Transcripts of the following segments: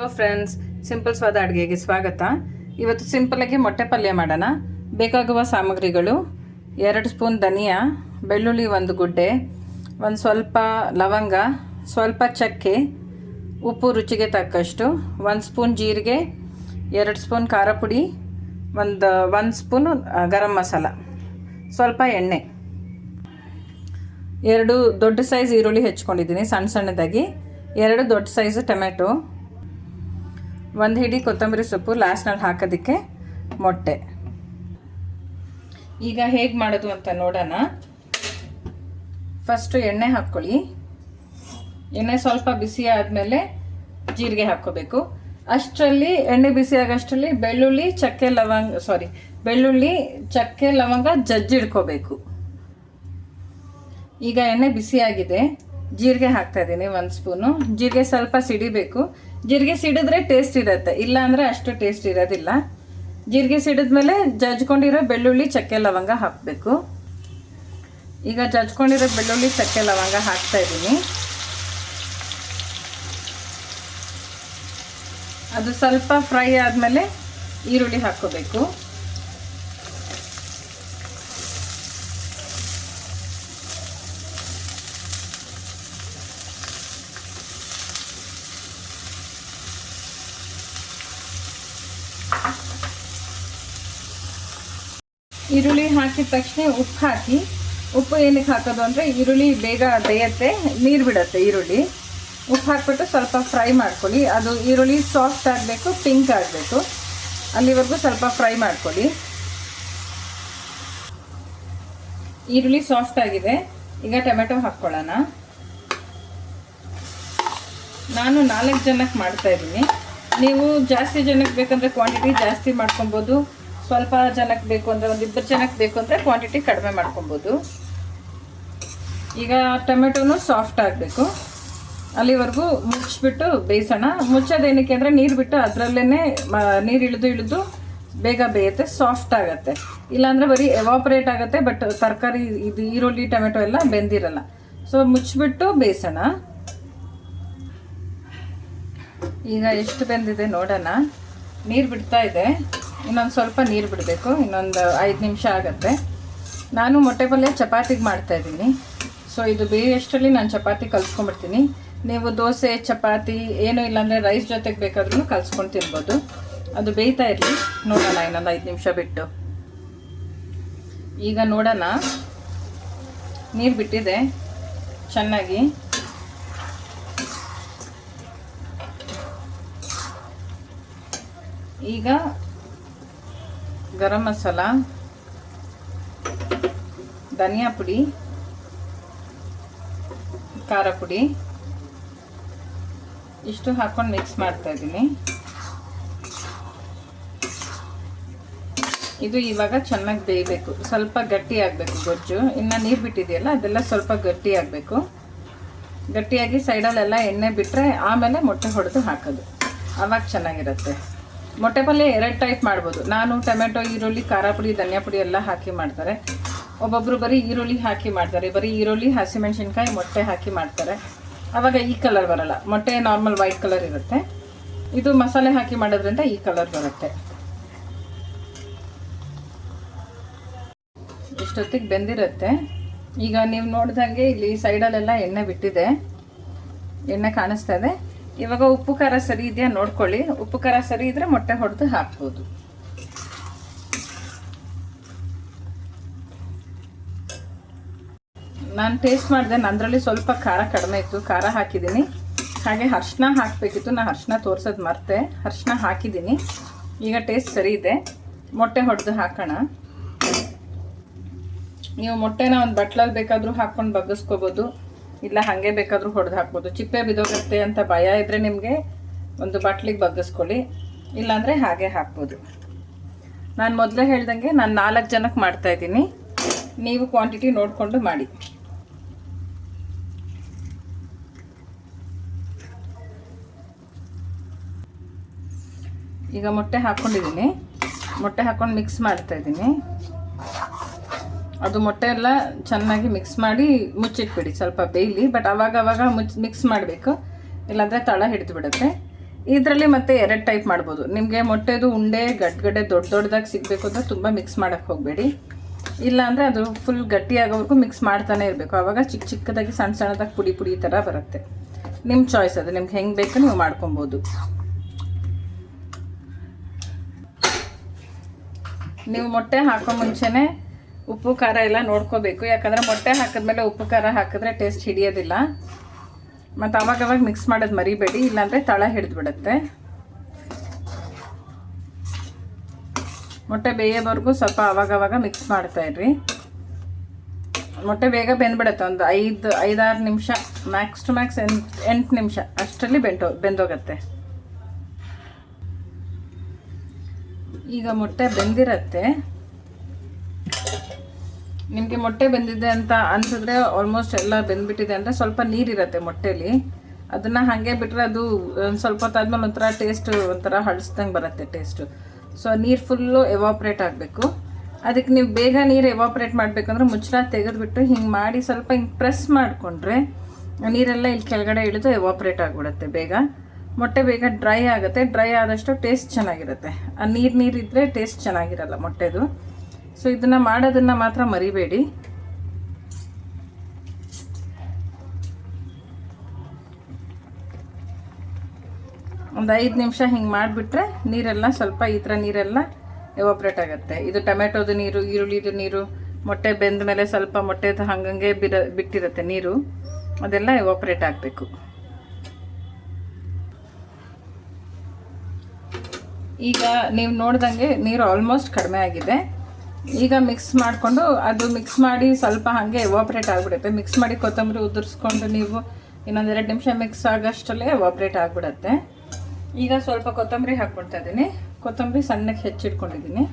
Hello friends simple ಸ್ವಾದ ಅಡುಗೆಗೆ ಸ್ವಾಗತ. ಇವತ್ತು ಸಿಂಪಲಾಗಿ ಮೊಟ್ಟೆ ಪಲ್ಯ ಮಾಡೋಣ. ಬೇಕಾಗುವ ಸಾಮಗ್ರಿಗಳು, ಎರಡು ಸ್ಪೂನ್ ಧನಿಯಾ, ಬೆಳ್ಳುಳ್ಳಿ ಒಂದು ಗುಡ್ಡೆ, ಒಂದು ಸ್ವಲ್ಪ ಲವಂಗ, ಸ್ವಲ್ಪ ಚಕ್ಕೆ, ಉಪ್ಪು ರುಚಿಗೆ ತಕ್ಕಷ್ಟು, ಒಂದು ಸ್ಪೂನ್ ಜೀರಿಗೆ, ಎರಡು ಸ್ಪೂನ್ ಖಾರ ಪುಡಿ, ಒಂದು ಒಂದು ಸ್ಪೂನು ಗರಂ ಮಸಾಲ, ಸ್ವಲ್ಪ ಎಣ್ಣೆ. ಎರಡು ದೊಡ್ಡ ಸೈಜ್ ಈರುಳ್ಳಿ ಹೆಚ್ಕೊಂಡಿದ್ದೀನಿ, ಸಣ್ಣ ಸಣ್ಣದಾಗಿ. ಎರಡು ದೊಡ್ಡ ಸೈಜ್ ಟೊಮೆಟೊ ಒಂದು ಹಿಡಿ ಕೊತ್ತಂಬರಿ ಸೊಪ್ಪು ಲಾಸ್ಟ್ನಲ್ಲಿ ಹಾಕೋದಕ್ಕೆ ಮೊಟ್ಟೆ. ಈಗ ಹೇಗೆ ಮಾಡೋದು ಅಂತ ನೋಡೋಣ. ಫಸ್ಟು ಎಣ್ಣೆ ಹಾಕ್ಕೊಳ್ಳಿ. ಎಣ್ಣೆ ಸ್ವಲ್ಪ ಬಿಸಿ ಆದಮೇಲೆ ಜೀರಿಗೆ ಹಾಕ್ಕೋಬೇಕು. ಅಷ್ಟರಲ್ಲಿ, ಎಣ್ಣೆ ಬಿಸಿ ಆಗೋಷ್ಟರಲ್ಲಿ ಬೆಳ್ಳುಳ್ಳಿ, ಚಕ್ಕೆ ಲವಂಗ ಸಾರಿ ಬೆಳ್ಳುಳ್ಳಿ, ಚಕ್ಕೆ ಲವಂಗ ಜಜ್ಜಿಡ್ಕೋಬೇಕು ಈಗ ಎಣ್ಣೆ ಬಿಸಿಯಾಗಿದೆ ಜೀರಿಗೆ ಹಾಕ್ತಾ ಇದ್ದೀನಿ ಒಂದು ಸ್ಪೂನು ಜೀರಿಗೆ ಸ್ವಲ್ಪ ಸಿಡಿಬೇಕು. ಜೀರಿಗೆ ಸಿಡಿದ್ರೆ ಟೇಸ್ಟ್ ಇರುತ್ತೆ. ಇಲ್ಲ ಅಂದರೆ ಅಷ್ಟು ಟೇಸ್ಟ್ ಇರೋದಿಲ್ಲ. ಜೀರಿಗೆ ಸಿಡಿದ್ಮೇಲೆ ಜಜ್ಕೊಂಡಿರೋ ಬೆಳ್ಳುಳ್ಳಿ, ಚಕ್ಕೆ, ಲವಂಗ ಹಾಕಬೇಕು. ಈಗ ಜಜ್ಕೊಂಡಿರೋ ಬೆಳ್ಳುಳ್ಳಿ, ಚಕ್ಕೆ, ಲವಂಗ ಹಾಕ್ತಾ ಇದ್ದೀನಿ. ಅದು ಸ್ವಲ್ಪ ಫ್ರೈ ಆದಮೇಲೆ ಈರುಳ್ಳಿ ಹಾಕ್ಕೋಬೇಕು. ಈರುಳ್ಳಿ ಹಾಕಿದ ತಕ್ಷಣ ಉಪ್ಪು ಹಾಕಿ, ಉಪ್ಪು ಏನಕ್ಕೆ ಹಾಕೋದು ಅಂದರೆ ಈರುಳ್ಳಿ ಬೇಗ ಬೇಯತ್ತೆ, ನೀರು ಬಿಡತ್ತೆ ಈರುಳ್ಳಿ. ಉಪ್ಪು ಹಾಕ್ಬಿಟ್ಟು ಸ್ವಲ್ಪ ಫ್ರೈ ಮಾಡ್ಕೊಳ್ಳಿ. ಅದು ಈರುಳ್ಳಿ ಸಾಫ್ಟ್ ಆಗಬೇಕು, ಪಿಂಕ್ ಆಗಬೇಕು. ಅಲ್ಲಿವರೆಗೂ ಸ್ವಲ್ಪ ಫ್ರೈ ಮಾಡ್ಕೊಳ್ಳಿ. ಈರುಳ್ಳಿ ಸಾಫ್ಟ್ ಆಗಿದೆ. ಈಗ ಟೊಮೆಟೊ ಹಾಕ್ಕೊಳ್ಳೋಣ. ನಾನು ನಾಲ್ಕು ಜನಕ್ಕೆ ಮಾಡ್ತಾಯಿದ್ದೀನಿ ನೀವು ಜಾಸ್ತಿ ಜನಕ್ಕೆ ಬೇಕಂದರೆ ಕ್ವಾಂಟಿಟಿ ಜಾಸ್ತಿ ಮಾಡ್ಕೊಬೋದು. ಸ್ವಲ್ಪ ಜನಕ್ಕೆ ಬೇಕು ಅಂದರೆ ಒಂದು ಇಬ್ಬರು ಜನಕ್ಕೆ ಬೇಕು ಅಂದರೆ ಕ್ವಾಂಟಿಟಿ ಕಡಿಮೆ ಮಾಡ್ಕೊಬೋದು. ಈಗ ಟೊಮೆಟೊನು ಸಾಫ್ಟ್ ಆಗಬೇಕು. ಅಲ್ಲಿವರೆಗೂ ಮುಚ್ಚಿಬಿಟ್ಟು ಬೇಯಿಸೋಣ. ಮುಚ್ಚೋದೇನಕ್ಕೆ ಅಂದರೆ ನೀರು ಬಿಟ್ಟು ಅದರಲ್ಲೇ ನೀರು ಇಳಿದು ಇಳಿದು ಬೇಗ ಬೇಯುತ್ತೆ ಸಾಫ್ಟ್ ಆಗುತ್ತೆ. ಇಲ್ಲಾಂದರೆ ಬರೀ ಎವಾಪರೇಟ್ ಆಗುತ್ತೆ ಬಟ್ ತರಕಾರಿ, ಇದು ಈರುಳ್ಳಿ, ಟೊಮೆಟೊ ಎಲ್ಲ ಬೆಂದಿರಲ್ಲ. ಸೊ ಮುಚ್ಚಿಬಿಟ್ಟು ಬೇಯಿಸೋಣ. ಈಗ ಎಷ್ಟು ಬೆಂದಿದೆ ನೋಡೋಣ. ನೀರು ಬಿಡ್ತಾ ಇದೆ. ಇನ್ನೊಂದು ಸ್ವಲ್ಪ ನೀರು ಬಿಡಬೇಕು, ಇನ್ನೊಂದು ಐದು ನಿಮಿಷ ಆಗುತ್ತೆ. ನಾನು ಮೊಟ್ಟೆ ಪಲ್ಯ ಚಪಾತಿಗೆ ಮಾಡ್ತಾ ಇದ್ದೀನಿ. ಸೊ ಇದು ಬೇಯಷ್ಟರಲ್ಲಿ ನಾನು ಚಪಾತಿ ಕಲ್ಸ್ಕೊಂಡ್ಬಿಡ್ತೀನಿ. ನೀವು ದೋಸೆ, ಚಪಾತಿ, ಏನೂ ಇಲ್ಲಾಂದರೆ ರೈಸ್ ಜೊತೆಗೆ ಬೇಕಾದ್ರೂ ಕಲ್ಸ್ಕೊಂಡು ತಿನ್ಬೋದು. ಅದು ಬೇಯ್ತಾ ಇರಲಿ. ನೋಡೋಣ ಇನ್ನೊಂದು ಐದು ನಿಮಿಷ ಬಿಟ್ಟು. ಈಗ ನೋಡೋಣ. ನೀರು ಬಿಟ್ಟಿದೆ. ಚೆನ್ನಾಗಿ. ಈಗ ಗರಂ ಮಸಾಲ, ಧನಿಯಾ ಪುಡಿ, ಖಾರ ಪುಡಿ, ಇಷ್ಟು ಹಾಕ್ಕೊಂಡು ಮಿಕ್ಸ್ ಮಾಡ್ತಾ ಇದ್ದೀನಿ. ಇದು ಇವಾಗ ಚೆನ್ನಾಗಿ ಬೇಯಬೇಕು. ಸ್ವಲ್ಪ ಗಟ್ಟಿ ಆಗಬೇಕು ಗೊಜ್ಜು. ಇನ್ನು ನೀರು ಬಿಟ್ಟಿದೆಯಲ್ಲ, ಅದೆಲ್ಲ ಸ್ವಲ್ಪ ಗಟ್ಟಿ ಆಗಬೇಕು. ಗಟ್ಟಿಯಾಗಿ ಸೈಡಲ್ಲೆಲ್ಲ ಎಣ್ಣೆ ಬಿಟ್ಟರೆ ಆಮೇಲೆ ಮೊಟ್ಟೆ ಹೊಡೆದು ಹಾಕೋದು. ಆವಾಗ ಚೆನ್ನಾಗಿರುತ್ತೆ. ಮೊಟ್ಟೆ ಪಲ್ಯ ಎರಡು ಟೈಪ್ ಮಾಡ್ಬೋದು. ನಾನು ಟೊಮೆಟೊ, ಈರುಳ್ಳಿ, ಖಾರ ಪುಡಿ, ಧನಿಯಾ ಪುಡಿ ಎಲ್ಲ ಹಾಕಿ ಮಾಡ್ತಾರೆ. ಒಬ್ಬೊಬ್ಬರು ಬರೀ ಈರುಳ್ಳಿ ಹಾಕಿ ಮಾಡ್ತಾರೆ. ಬರೀ ಈರುಳ್ಳಿ, ಹಸಿಮೆಣಸಿನ್ಕಾಯಿ, ಮೊಟ್ಟೆ ಹಾಕಿ ಮಾಡ್ತಾರೆ. ಆವಾಗ ಈ ಕಲರ್ ಬರಲ್ಲ. ಮೊಟ್ಟೆ ನಾರ್ಮಲ್ ವೈಟ್ ಕಲರ್ ಇರುತ್ತೆ. ಇದು ಮಸಾಲೆ ಹಾಕಿ ಮಾಡೋದ್ರಿಂದ ಈ ಕಲರ್ ಬರುತ್ತೆ. ಇಷ್ಟೊತ್ತಿಗೆ ಬೆಂದಿರುತ್ತೆ. ಈಗ ನೀವು ನೋಡಿದಂಗೆ ಇಲ್ಲಿ ಸೈಡಲ್ಲೆಲ್ಲ ಎಣ್ಣೆ ಬಿಟ್ಟಿದೆ. ಎಣ್ಣೆ ಕಾಣಿಸ್ತಾ ಇದೆ. ಇವಾಗ ಉಪ್ಪು, ಖಾರ ಸರಿ ಇದೆಯಾ ನೋಡ್ಕೊಳ್ಳಿ. ಉಪ್ಪು, ಖಾರ ಸರಿ ಇದ್ರೆ ಮೊಟ್ಟೆ ಹೊಡೆದು ಹಾಕ್ಬೋದು. ನಾನು ಟೇಸ್ಟ್ ಮಾಡಿದೆ, ನಂದರಲ್ಲಿ ಸ್ವಲ್ಪ ಖಾರ ಕಡಿಮೆ ಇತ್ತು. ಖಾರ ಹಾಕಿದ್ದೀನಿ. ಹಾಗೆ ಅರ್ಶಿನ ಹಾಕಬೇಕಿತ್ತು. ನಾನು ಅರ್ಶಿನ ತೋರಿಸೋದು ಮರ್ತೆ. ಅರ್ಶಿನ ಹಾಕಿದ್ದೀನಿ. ಈಗ ಟೇಸ್ಟ್ ಸರಿ ಇದೆ. ಮೊಟ್ಟೆ ಹೊಡೆದು ಹಾಕೋಣ. ನೀವು ಮೊಟ್ಟೆನ ಒಂದು ಬಟ್ಲಲ್ಲಿ ಬೇಕಾದರೂ ಹಾಕ್ಕೊಂಡು ಬಗ್ಗಿಸ್ಕೋಬೋದು. ಇಲ್ಲ, ಹಾಗೆ ಬೇಕಾದರೂ ಹೊಡೆದು ಹಾಕ್ಬೋದು. ಚಿಪ್ಪೆ ಬಿದೋಗುತ್ತೆ ಅಂತ ಭಯ ಇದ್ದರೆ ನಿಮಗೆ ಒಂದು ಬಟ್ಲಿಗೆ ಬಗ್ಗಿಸ್ಕೊಳ್ಳಿ. ಇಲ್ಲಾಂದರೆ ಹಾಗೆ ಹಾಕ್ಬೋದು. ನಾನು ಮೊದಲೇ ಹೇಳ್ದಂಗೆ ನಾನು ನಾಲ್ಕು ಜನಕ್ಕೆ ಮಾಡ್ತಾಯಿದ್ದೀನಿ ನೀವು ಕ್ವಾಂಟಿಟಿ ನೋಡಿಕೊಂಡು ಮಾಡಿ. ಈಗ ಮೊಟ್ಟೆ ಹಾಕ್ಕೊಂಡಿದ್ದೀನಿ ಮೊಟ್ಟೆ ಹಾಕ್ಕೊಂಡು ಮಿಕ್ಸ್ ಮಾಡ್ತಾ ಇದ್ದೀನಿ. ಅದು ಮೊಟ್ಟೆ ಎಲ್ಲ ಚೆನ್ನಾಗಿ ಮಿಕ್ಸ್ ಮಾಡಿ ಮುಚ್ಚಿಟ್ಬಿಡಿ, ಸ್ವಲ್ಪ ಬೇಯಲಿ. ಬಟ್ ಅವಾಗ ಅವಾಗ ಮುಚ್ ಮಿಕ್ಸ್ ಮಾಡಬೇಕು. ಇಲ್ಲಾಂದರೆ ತಳ ಹಿಡಿದು ಬಿಡುತ್ತೆ ಇದರಲ್ಲಿ ಮತ್ತೆ ಎರಡು ಟೈಪ್ ಮಾಡ್ಬೋದು. ನಿಮಗೆ ಮೊಟ್ಟೆದು ಉಂಡೆ, ಗಡ್ಗಡ್ಡೆ ದೊಡ್ಡ ದೊಡ್ಡದಾಗಿ ಸಿಗಬೇಕು ಅಂದರೆ ತುಂಬ ಮಿಕ್ಸ್ ಮಾಡೋಕ್ಕೆ ಹೋಗಬೇಡಿ. ಇಲ್ಲಾಂದರೆ ಅದು ಫುಲ್ ಗಟ್ಟಿಯಾಗೋವರೆಗೂ ಮಿಕ್ಸ್ ಮಾಡ್ತಾನೆ ಇರಬೇಕು. ಆವಾಗ ಚಿಕ್ಕ ಚಿಕ್ಕದಾಗಿ ಸಣ್ಣ ಸಣ್ಣದಾಗಿ ಪುಡಿ ಪುಡಿ ಥರ ಬರುತ್ತೆ. ನಿಮ್ಮ ಚಾಯ್ಸ್ ಅದು. ನಿಮ್ಗೆ ಹೆಂಗೆ ಬೇಕು ನೀವು ಮಾಡ್ಕೊಬೋದು. ನೀವು ಮೊಟ್ಟೆ ಹಾಕೋ ಮುಂಚೆನೇ ಉಪ್ಪು, ಖಾರ ಎಲ್ಲ ನೋಡ್ಕೋಬೇಕು. ಯಾಕಂದರೆ ಮೊಟ್ಟೆ ಹಾಕಿದ್ಮೇಲೆ ಉಪ್ಪು, ಖಾರ ಹಾಕಿದ್ರೆ ಟೇಸ್ಟ್ ಹಿಡಿಯೋದಿಲ್ಲ. ಮತ್ತು ಅವಾಗವಾಗ ಅವಾಗ ಮಿಕ್ಸ್ ಮಾಡೋದು ಮರಿಬೇಡಿ, ಇಲ್ಲಾಂದರೆ ತಳ ಹಿಡಿದು ಬಿಡುತ್ತೆ ಮೊಟ್ಟೆ ಬೇಯೋವರೆಗೂ ಸ್ವಲ್ಪ ಅವಾಗವಾಗ ಮಿಕ್ಸ್ ಮಾಡ್ತಾ ಇರ್ರಿ. ಮೊಟ್ಟೆ ಬೇಗ ಬೆಂದ್ಬಿಡುತ್ತೆ, ಒಂದು ಐದು, ಐದಾರು ನಿಮಿಷ ಮ್ಯಾಕ್ಸ್ ಟು ಮ್ಯಾಕ್ಸ್ ಎಂಟು ಎಂಟು ನಿಮಿಷ ಅಷ್ಟರಲ್ಲಿ ಬೆಂಟೋ, ಬೆಂದೋಗತ್ತೆ. ಈಗ ಮೊಟ್ಟೆ ಬೆಂದಿರತ್ತೆ. ನಿಮಗೆ ಮೊಟ್ಟೆ ಬೆಂದಿದೆ ಅಂತ ಅನ್ಸಿದ್ರೆ ಆಲ್ಮೋಸ್ಟ್ ಎಲ್ಲ ಬೆಂದ್ಬಿಟ್ಟಿದೆ ಅಂದರೆ ಸ್ವಲ್ಪ ನೀರಿರುತ್ತೆ ಮೊಟ್ಟೆಲಿ. ಅದನ್ನು ಹಾಗೆ ಬಿಟ್ಟರೆ ಅದು ಒಂದು ಸ್ವಲ್ಪ ಹೊತ್ತಾದ್ಮೇಲೆ ಒಂಥರ ಟೇಸ್ಟ್ ಒಂಥರ ಹಳಸ್ದಂಗೆ ಬರುತ್ತೆ ಟೇಸ್ಟು ಸೊ ನೀರು ಫುಲ್ಲು ಎವಾಪ್ರೇಟ್ ಆಗಬೇಕು. ಅದಕ್ಕೆ ನೀವು ಬೇಗ ನೀರು ಎವಾಪ್ರೇಟ್ ಮಾಡಬೇಕಂದ್ರೆ ಮುಚ್ಚಳ ತೆಗೆದುಬಿಟ್ಟು ಹಿಂಗೆ ಮಾಡಿ ಸ್ವಲ್ಪ ಹಿಂಗೆ ಪ್ರೆಸ್ ಮಾಡಿಕೊಂಡ್ರೆ ನೀರೆಲ್ಲ ಇಲ್ಲಿ ಕೆಳಗಡೆ ಇಳಿದು ಎವಾಪ್ರೇಟ್ ಆಗಿಬಿಡುತ್ತೆ ಬೇಗ. ಮೊಟ್ಟೆ ಬೇಗ ಡ್ರೈ ಆಗುತ್ತೆ. ಡ್ರೈ ಆದಷ್ಟು ಟೇಸ್ಟ್ ಚೆನ್ನಾಗಿರುತ್ತೆ. ಆ ನೀರು ನೀರಿದ್ದರೆ ಟೇಸ್ಟ್ ಚೆನ್ನಾಗಿರಲ್ಲ ಮೊಟ್ಟೆದು. ಸೊ ಇದನ್ನು ಮಾಡೋದನ್ನು ಮಾತ್ರ ಮರಿಬೇಡಿ. ಒಂದು ಐದು ನಿಮಿಷ ಹಿಂಗೆ ಮಾಡಿಬಿಟ್ರೆ ನೀರೆಲ್ಲ ಸ್ವಲ್ಪ ಈ ಥರ ನೀರೆಲ್ಲ ಎವಾಪ್ರೇಟ್ ಆಗುತ್ತೆ. ಇದು ಟೊಮೆಟೊದು ನೀರು, ಈರುಳ್ಳಿದು ನೀರು, ಮೊಟ್ಟೆ ಬೆಂದ ಮೇಲೆ ಸ್ವಲ್ಪ ಮೊಟ್ಟೆದು ಹಂಗಂಗೆ ಬಿರ ಬಿಟ್ಟಿರುತ್ತೆ ನೀರು. ಅದೆಲ್ಲ ಎವಾಪ್ರೇಟ್ ಆಗಬೇಕು. ಈಗ ನೀವು ನೋಡ್ದಂಗೆ ನೀರು ಆಲ್ಮೋಸ್ಟ್ ಕಡಿಮೆ ಆಗಿದೆ. ಈಗ ಮಿಕ್ಸ್ ಮಾಡಿಕೊಂಡು ಅದು ಮಿಕ್ಸ್ ಮಾಡಿ ಸ್ವಲ್ಪ ಹಾಗೆ ಎವಾಪ್ರೇಟ್ ಆಗಿಬಿಡುತ್ತೆ. ಮಿಕ್ಸ್ ಮಾಡಿ ಕೊತ್ತಂಬರಿ ಉದುರಿಸ್ಕೊಂಡು ನೀವು ಇನ್ನೊಂದೆರಡು ನಿಮಿಷ ಮಿಕ್ಸ್ ಆಗೋಷ್ಟಲ್ಲೇ ಎವಾಪ್ರೇಟ್ ಆಗಿಬಿಡುತ್ತೆ. ಈಗ ಸ್ವಲ್ಪ ಕೊತ್ತಂಬರಿ ಹಾಕ್ಕೊಡ್ತಾ ಇದ್ದೀನಿ. ಕೊತ್ತಂಬರಿ ಸಣ್ಣಕ್ಕೆ ಹೆಚ್ಚಿಟ್ಕೊಂಡಿದ್ದೀನಿ.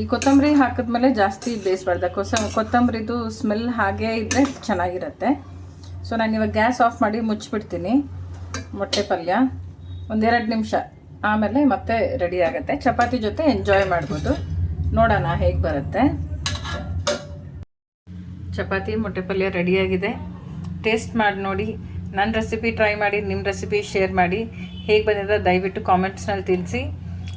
ಈ ಕೊತ್ತಂಬರಿ ಹಾಕಿದ್ಮೇಲೆ ಜಾಸ್ತಿ ಬೇಯಿಸ್ಬಾರ್ದು. ಕೊಸ ಕೊತ್ತಂಬರಿದು ಸ್ಮೆಲ್ ಹಾಗೆ ಇದ್ದರೆ ಚೆನ್ನಾಗಿರುತ್ತೆ. ಸೊ ನಾನು ಇವಾಗ ಗ್ಯಾಸ್ ಆಫ್ ಮಾಡಿ ಮುಚ್ಚಿಬಿಡ್ತೀನಿ. ಮೊಟ್ಟೆ ಪಲ್ಯ. ಒಂದೆರಡು ನಿಮಿಷ. ಆಮೇಲೆ ಮತ್ತೆ ರೆಡಿ ಆಗುತ್ತೆ. ಚಪಾತಿ ಜೊತೆ ಎಂಜಾಯ್ ಮಾಡ್ಬೋದು. ನೋಡೋಣ ಹೇಗೆ ಬರುತ್ತೆ. ಚಪಾತಿ, ಮೊಟ್ಟೆ ಪಲ್ಯ ರೆಡಿಯಾಗಿದೆ ಟೇಸ್ಟ್ ಮಾಡಿ ನೋಡಿ. ನನ್ನ ರೆಸಿಪಿ ಟ್ರೈ ಮಾಡಿ ನಿಮ್ಮ ರೆಸಿಪಿ ಶೇರ್ ಮಾಡಿ. ಹೇಗೆ ಬಂದಿದೆ ದಯವಿಟ್ಟು ಕಾಮೆಂಟ್ಸ್ನಲ್ಲಿ ತಿಳಿಸಿ.